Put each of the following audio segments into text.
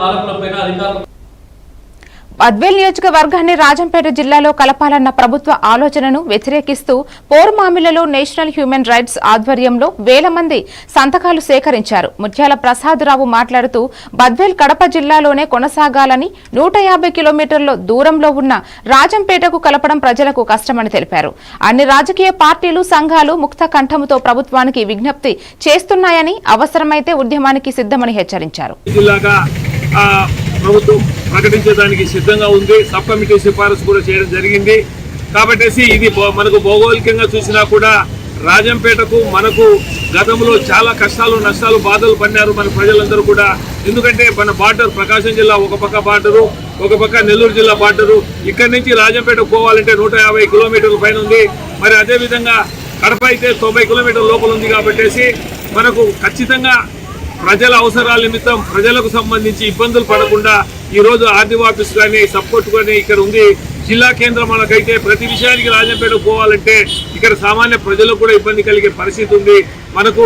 పాలకులపైన అధికారులు బద్వేల్ నియోజకవర్గాన్ని రాజంపేట జిల్లాలో కలపాలన్న ప్రభుత్వ ఆలోచనను వ్యతిరేకిస్తూ పోరుమామిలలో నేషనల్ హ్యూమన్ రైట్స్ ఆధ్వర్యంలో వేల మంది సంతకాలు సేకరించారు. ముత్యాల ప్రసాదరావు మాట్లాడుతూ బద్వేల్ కడప జిల్లాలోనే కొనసాగాలని నూట యాభై కిలోమీటర్ల దూరంలో ఉన్న రాజంపేటకు కలపడం ప్రజలకు కష్టమని తెలిపారు. అన్ని రాజకీయ పార్టీలు సంఘాలు ముక్త కంఠముతో ప్రభుత్వానికి విజ్ఞప్తి చేస్తున్నాయని అవసరమైతే ఉద్యమానికి సిద్ధమని హెచ్చరించారు. ప్రభుత్వం ప్రకటించడానికి సిద్ధంగా ఉంది. సబ్ కమిటీ సిఫారసు కూడా చేయడం జరిగింది. కాబట్టేసి ఇది మనకు భౌగోళికంగా చూసినా కూడా రాజంపేటకు మనకు గతంలో చాలా కష్టాలు నష్టాలు బాధలు పడినారు మన ప్రజలందరూ కూడా. ఎందుకంటే మన బార్డర్ ప్రకాశం జిల్లా ఒక పక్క బార్డరు ఒక పక్క నెల్లూరు జిల్లా బార్డరు. ఇక్కడి నుంచి రాజంపేట పోవాలంటే నూట యాభై కిలోమీటర్ల పైన ఉంది. మరి అదేవిధంగా కడప అయితే తొంభై కిలోమీటర్ల లోపల ఉంది కాబట్టేసి మనకు ఖచ్చితంగా ప్రజల అవసరాల నిమిత్తం ప్రజలకు సంబంధించి ఇబ్బందులు పడకుండా ఈరోజు రోజు ఆర్డీఓ ఆఫీస్ కానీ సపోర్ట్ కానీ ఇక్కడ ఉంది. జిల్లా కేంద్రం మనకైతే ప్రతి విషయానికి రాజంపేట పోవాలంటే ఇక్కడ సామాన్య ప్రజలకు కూడా ఇబ్బంది కలిగే పరిస్థితి ఉంది. మనకు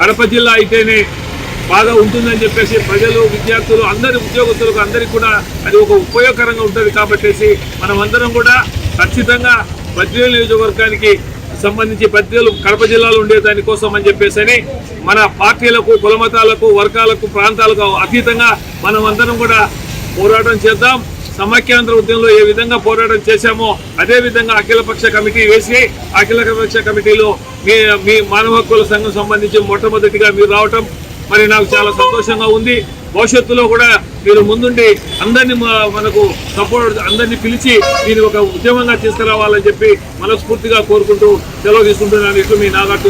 కడప జిల్లా అయితేనే బాగా ఉంటుందని చెప్పేసి ప్రజలు విద్యార్థులు అందరి ఉద్యోగస్తులకు అందరికీ కూడా అది ఒక ఉపయోగకరంగా ఉంటుంది కాబట్టి మనం అందరం కూడా ఖచ్చితంగా బద్వేలు నియోజకవర్గానికి సంబంధించి పత్రికలు కడప జిల్లాలో ఉండే దానికోసం అని చెప్పేసి మన పార్టీలకు కులమతాలకు వర్గాలకు ప్రాంతాలకు అతీతంగా మనం అందరం కూడా పోరాటం చేద్దాం. సమాఖ్యాంధ్ర ఉద్యమంలో ఏ విధంగా పోరాటం చేశామో అదే విధంగా అఖిలపక్ష కమిటీ వేసి అఖిలపక్ష కమిటీలో మీ మీ మానవ హక్కుల సంఘం సంబంధించి మొట్టమొదటిగా మీరు రావటం మరి నాకు చాలా సంతోషంగా ఉంది. భవిష్యత్తులో కూడా మీరు ముందుండి అందరినీ మా- మనకు సపోర్ట్ అందరినీ పిలిచి దీన్ని ఒక ఉద్యమంగా తీసుకురావాలని చెప్పి మనస్ఫూర్తిగా కోరుకుంటూ సెలవు తీసుకుంటున్నాను. ఇట్లు మీ నాగార్జున